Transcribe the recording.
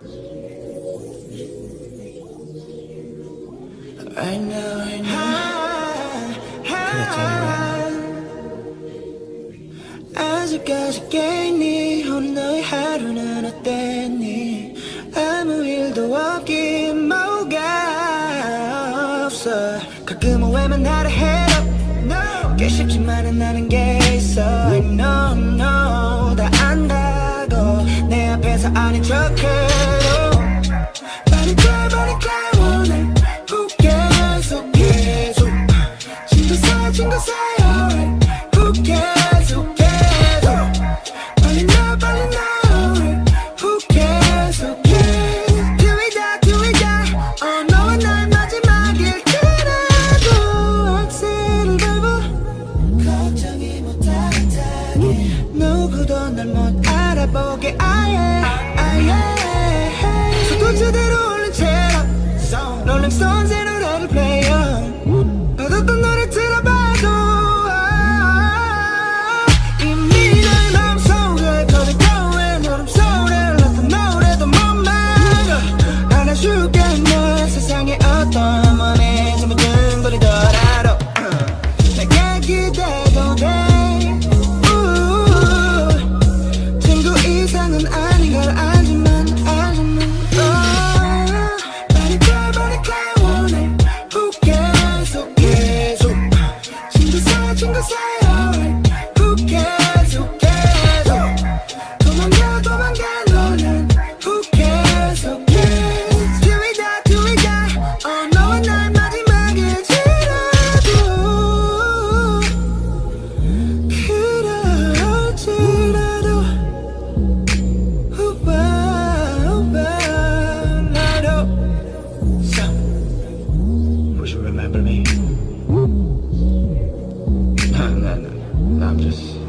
I know, I know. 아직까지 깼니 오늘 너의 하루는 어땠니 아무 일도 없긴 뭐가 없어 가끔 오해만 하려 해도 꽤 쉽지만은 나는 게 있어 I know, know 아무도 널 못 알아보게. 아예 remember me? No, no, no. I'm just.